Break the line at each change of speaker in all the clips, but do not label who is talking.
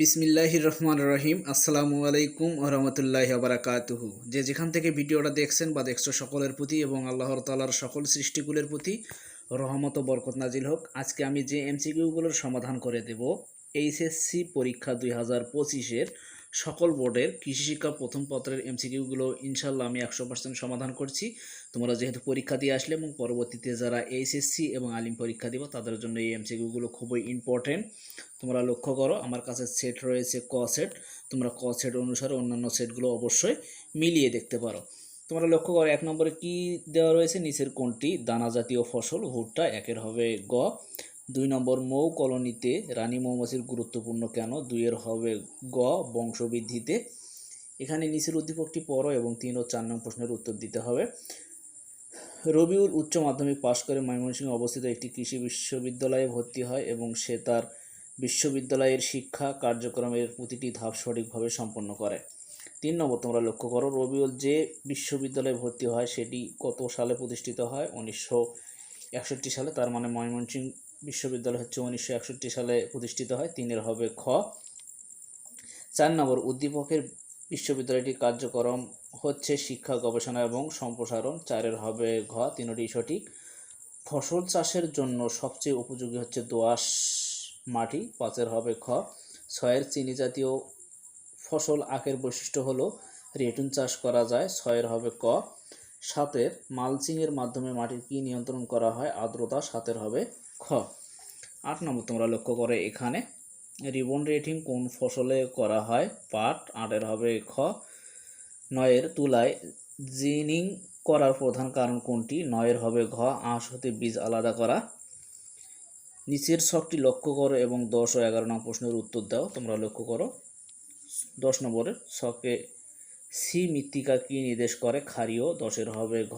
বিসমিল্লাহির রহমান রহিম। আসসালামু আলাইকুম রহমতুল্লাহ বারাকাতুহু। যে যেখান থেকে ভিডিওটা দেখছেন বা দেখছ সকলের প্রতি এবং আল্লাহর তালার সকল সৃষ্টিগুলোর প্রতি রহমত বরকত নাজিল হোক, আজকে আমি যে এমসিকিউগুলোর সমাধান করে দেব, এইচএসসি পরীক্ষা দুই হাজার পঁচিশের সকল বোর্ডের কৃষি শিক্ষা প্রথম পত্রের এমসিকিউগুলো ইনশাল্লাহ আমি একশো পার্সেন্ট সমাধান করছি। তোমরা যেহেতু পরীক্ষা দিয়ে আসলে এবং পরবর্তীতে যারা এইচএসসি এবং আলিম পরীক্ষা দিব, তাদের জন্য এই এমসিকিউগুলো খুবই ইম্পর্টেন্ট তোমরা লক্ষ্য করো, আমার কাছে সেট রয়েছে ক সেট তোমরা ক সেট অনুসারে অন্যান্য সেটগুলো অবশ্যই মিলিয়ে দেখতে পারো। তোমরা লক্ষ্য করো, এক নম্বরে কি দেওয়া রয়েছে? নিচের কোনটি? দানা জাতীয় ফসল, ভুট্টা, একের হবে গ। দুই নম্বর, মৌ কলোনিতে রানী মৌমাছির গুরুত্বপূর্ণ কেন? দুইয়ের হবে গ, বংশবৃদ্ধিতে। এখানে নিচের উদ্দীপকটি পড়ো এবং তিন ও চার নম্বর প্রশ্নের উত্তর দিতে হবে। রবিউল উচ্চ মাধ্যমিক পাশ করে ময়মনসিংহে অবস্থিত একটি কৃষি বিশ্ববিদ্যালয়ে ভর্তি হয় এবং সে তার বিশ্ববিদ্যালয়ের শিক্ষা কার্যক্রমের প্রতিটি ধাপ সঠিকভাবে সম্পন্ন করে। তিন নম্বর, তোমরা লক্ষ্য করো, রবিউল যে বিশ্ববিদ্যালয়ে ভর্তি হয়, সেটি কত সালে প্রতিষ্ঠিত হয়? উনিশশো একষট্টি সালে। তার মানে ময়মনসিংহ বিশ্ববিদ্যালয় হচ্ছে উনিশশো একষট্টি সালে প্রতিষ্ঠিত হয়, তিনের হবে খ। চার নম্বর, উদ্দীপকের বিশ্ববিদ্যালয়টির কার্যক্রম হচ্ছে শিক্ষা, গবেষণা এবং সম্প্রসারণ। চারের হবে ঘ, তিনটি সঠিক। ফসল চাষের জন্য সবচেয়ে উপযোগী হচ্ছে দোআঁশ মাটি, পাঁচের হবে খ। ছয়ের চিনি জাতীয় ফসল আখের বৈশিষ্ট্য হলো, রেটুন চাষ করা যায়। ছয়ের হবে ক। সাতের মালচিংয়ের মাধ্যমে মাটির কি নিয়ন্ত্রণ করা হয়, আর্দ্রতা সাতের হবে খ। আট নম্বর তোমরা লক্ষ্য করে এখানে, রিবন রেটিং কোন ফসলে করা হয়, পাট আটের হবে খ। নয়ের তুলায় জিনিং করার প্রধান কারণ কোনটি, নয়ের হবে ঘ, আঁশ হতে বীজ আলাদা করা। নিচের ছকটি লক্ষ্য করো এবং দশ ও এগারো নম্বর প্রশ্নের উত্তর দাও, তোমরা লক্ষ্য করো। দশ নম্বরের ছকে সি মৃত্তিকা কি নির্দেশ করে? ক্ষারীয় দশের হবে ঘ।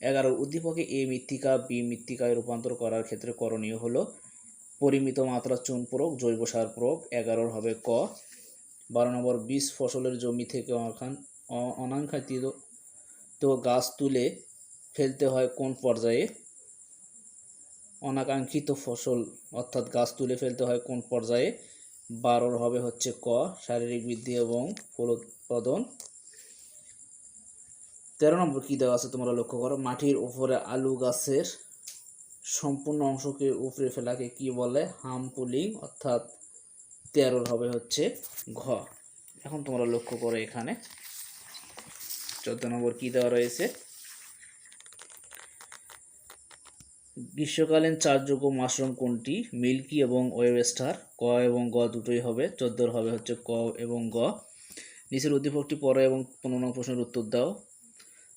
এগারোর উদ্দীপকে এ মৃত্তিকা, বি মৃত্তিকায় রূপান্তর করার ক্ষেত্রে করণীয় হলো পরিমিত মাত্রা চুন প্রয়োগ, জৈব সার প্রয়োগ, এগারোর হবে ক। বারো নম্বর, বীজ ফসলের জমি থেকে অনাকাঙ্ক্ষিত তো গাছ তুলে ফেলতে হয় কোন পর্যায়ে? অনাকাঙ্ক্ষিত ফসল, অর্থাৎ গাছ তুলে ফেলতে হয় কোন পর্যায়ে? বারোর হবে হচ্ছে ক, শারীরিক বৃদ্ধি এবং ফলোৎপাদন। তেরো নম্বর কী দেওয়া আছে তোমরা লক্ষ্য করো? মাটির উপরে আলু গাছের সম্পূর্ণ অংশকে উপরে ফেলাকে কি বলে? হাম পুলিং, অর্থাৎ তেরোর হবে হচ্ছে ঘ। এখন তোমরা লক্ষ্য করো এখানে। চোদ্দ নম্বর কী দেওয়া রয়েছে? গ্রীষ্মকালীন চারযোগ্য মাশরুম কোনটি? মিল্কি এবং ওয়েবস্টার। ক এবং গ দুটোই হবে। চোদ্দোর হবে হচ্ছে ক এবং গ। নিচের উদ্দীপকটি পরে এবং পনেরো নম্বর প্রশ্নের উত্তর দাও।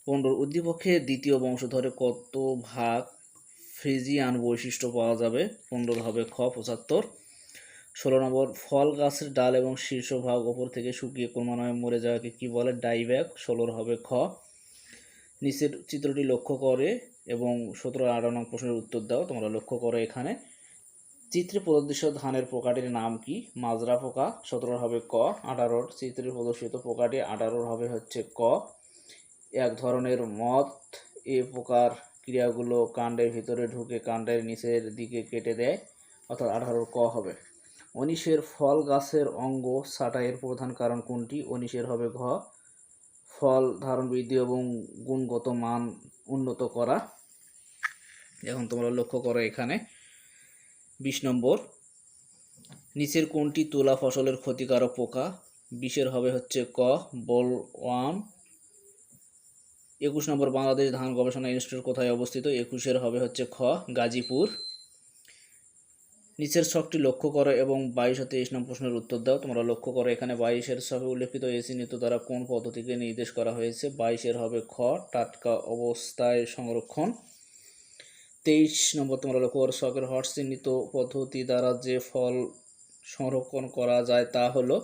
পনেরো উদ্দীপকে দ্বিতীয় বংশধরে কত ভাগ ফ্রিজিয়ান বৈশিষ্ট্য পাওয়া যাবে? পনেরো হবে খ, পঁচাত্তর। ষোলো নম্বর, ফল গাছের ডাল এবং শীর্ষভাগ ওপর থেকে শুকিয়ে ক্রমান্বয়ে মরে যাওয়াকে কি বলে? ডাইব্যাক। ষোলোর হবে খ নিচের চিত্রটি লক্ষ্য করে এবং সতেরো আঠারো প্রশ্নের উত্তর দাও, তোমরা লক্ষ্য করো এখানে। চিত্রে প্রদর্শিত ধানের পোকাটির নাম কি? মাজরা পোকা সতেরোর হবে ক আঠারোর চিত্রে প্রদর্শিত পোকাটি আঠারোর হবে হচ্ছে ক। এক ধরনের মদ, এ পোকার ক্রিয়াগুলো কাণ্ডের ভিতরে ঢুকে কাণ্ডের নিচের দিকে কেটে দেয়, অর্থাৎ আঠারোর ক হবে। অনিশের ফল গাছের অঙ্গ ছাঁটাইয়ের প্রধান কারণ কোনটি? অনিশের হবে ঘ। ফল ধারণ বৃদ্ধি এবং গুণগত মান উন্নত করা। এখন তোমরা লক্ষ্য করো এখানে বিশ নম্বর। নিচের কোনটি তুলা ফসলের ক্ষতিকারক পোকা? বিশের হবে হচ্ছে ক, বল ওয়াম একুশ নম্বর, বাংলাদেশ ধান গবেষণা ইনস্টিটিউট কোথায় অবস্থিত? একুশের হবে হচ্ছে খ, গাজীপুর। নিচের ছকটি লক্ষ্য করো এবং বাইশ তেইশ নম্বর প্রশ্নের উত্তর দাও। তোমরা লক্ষ্য করো, এখানে বাইশের ছকে উল্লেখিত এসি নীতি দ্বারা কোন পদ্ধতিকে নির্দেশ করা হয়েছে? বাইশের হবে খ, টাটকা অবস্থায় সংরক্ষণ। তেইশ নম্বর তোমরা লক্ষ্য করো শখের হট চিহ্নিত পদ্ধতি দ্বারা যে ফল সংরক্ষণ করা যায় তা হলো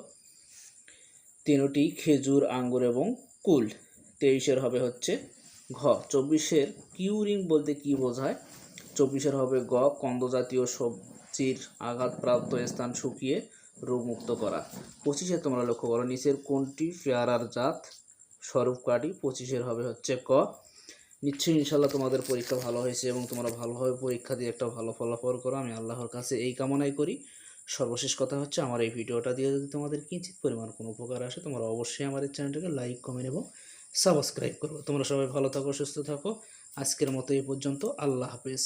তিনটি খেজুর, আঙ্গুর এবং কুল। তেইশের হবে হচ্ছে ঘ। চব্বিশের কিউরিং বলতে কি বোঝায়? চব্বিশের হবে গ, কন্দ জাতীয় সবজির আঘাতপ্রাপ্ত স্থান শুকিয়ে রোগমুক্ত করা। পঁচিশে তোমরা লক্ষ্য করো, নিচের কোনটি পেয়ারার জাত? স্বরূপ কাটি পঁচিশের হবে হচ্ছে ক। নিশ্চয়ই ইনশাল্লাহ তোমাদের পরীক্ষা ভালো হয়েছে এবং তোমরা ভালোভাবে পরীক্ষা দিয়ে একটা ভালো ফলাফল করো। আমি আল্লাহর কাছে এই কামনাই করি। সর্বশেষ কথা হচ্ছে, আমার এই ভিডিওটা দিয়ে যদি তোমাদের কিঞ্চিত পরিমাণ কোনো উপকার আসে, তোমরা অবশ্যই আমার এই চ্যানেলটাকে লাইক, কমেন্ট এবং সাবস্ক্রাইব করব তোমরা সবাই ভালো থাকো, সুস্থ থাকো। আজকের মতো এই পর্যন্ত। আল্লাহ হাফেজ।